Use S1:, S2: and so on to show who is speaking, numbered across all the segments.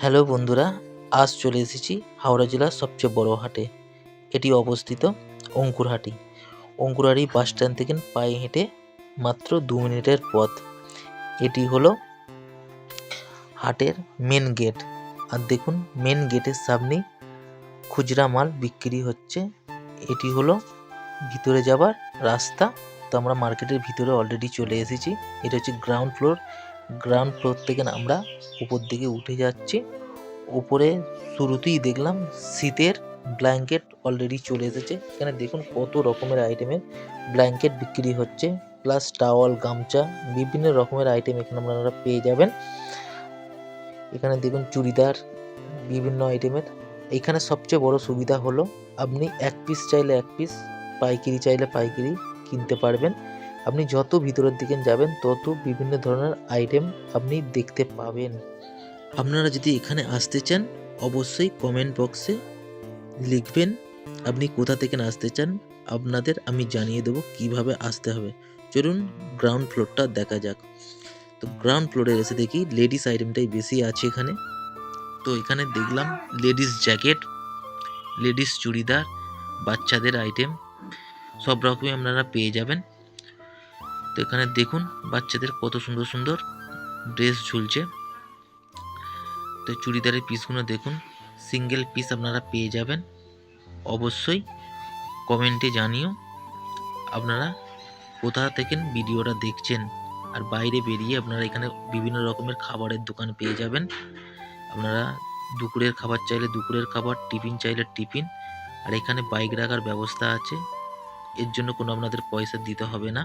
S1: Hello বন্ধুরা, আজ চলে এসেছি হাওড়া জেলার সবচেয়ে বড় হাটে। এটি অবস্থিত অঙ্কুরহাটি। অঙ্কুরহাটি বাস স্ট্যান্ড থেকে পায়ে হেঁটে মাত্র দু মিনিটের পথ। এটি হলো হাটের মেন গেট আর দেখুন মেন গেটের সামনেই খুচরা মাল বিক্রি হচ্ছে। এটি হলো ভিতরে যাবার রাস্তা। তো আমরা মার্কেটের ভিতরে অলরেডি চলে এসেছি। এটা হচ্ছে গ্রাউন্ড ফ্লোর গ্রাউন্ড ফ্লোর থেকে আমরা উপর দিকে উঠে যাচ্ছি। উপরে শুরুতেই দেখলাম শীতের ব্ল্যাঙ্কেট অলরেডি চলে এসেছে। এখানে দেখুন কত রকমের আইটেমের ব্ল্যাঙ্কেট বিক্রি হচ্ছে। প্লাস টাওয়াল গামছা, বিভিন্ন রকমের আইটেম এখানে আপনারা পেয়ে যাবেন। এখানে দেখুন চুড়িদার, বিভিন্ন আইটেমের এখানে সবচেয়ে বড় সুবিধা হলো, আপনি এক পিস চাইলে এক পিস পাইকিরি চাইলে পাইকিরি কিনতে পারবেন। আপনি যত ভিতরের দিকে যাবেন, তত বিভিন্ন ধরনের আইটেম আপনি দেখতে পাবেন। আপনারা যদি এখানে আসতে চান, অবশ্যই কমেন্ট বক্সে লিখবেন, আপনি কোথা থেকে আসতে চান, আপনাদের আমি জানিয়ে দেবো কীভাবে আসতে হবে। চলুন গ্রাউন্ড ফ্লোরটা দেখা যাক। তো গ্রাউন্ড ফ্লোরে এসে দেখি লেডিস আইটেমটাই বেশি আছে এখানে। তো এখানে দেখলাম লেডিস জ্যাকেট লেডিস চুড়িদার, বাচ্চাদের আইটেম সব রকমই আপনারা পেয়ে যাবেন। তো এখানে দেখুন বাচ্চাদের কত সুন্দর সুন্দর ড্রেস ঝুলছে। তো চুড়িদারের পিসগুলো দেখুন, সিঙ্গেল পিস আপনারা পেয়ে যাবেন। অবশ্যই কমেন্টে জানিও আপনারা কোথা থেকে ভিডিওটা দেখছেন। আর বাইরে বেরিয়ে আপনারা এখানে বিভিন্ন রকমের খাবারের দোকান পেয়ে যাবেন। আপনারা দুপুরের খাবার চাইলে দুপুরের খাবার, টিফিন চাইলে টিফিন। আর এখানে বাইক রাখার ব্যবস্থা আছে। এর জন্য কোনো আপনাদের পয়সা দিতে হবে না।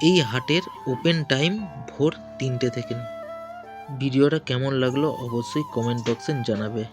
S1: এই হাটের ওপেন টাইম ভোর তিনটে থেকে। ভিডিওটা কেমন লাগল অবশ্যই কমেন্ট বক্সে জানাবে।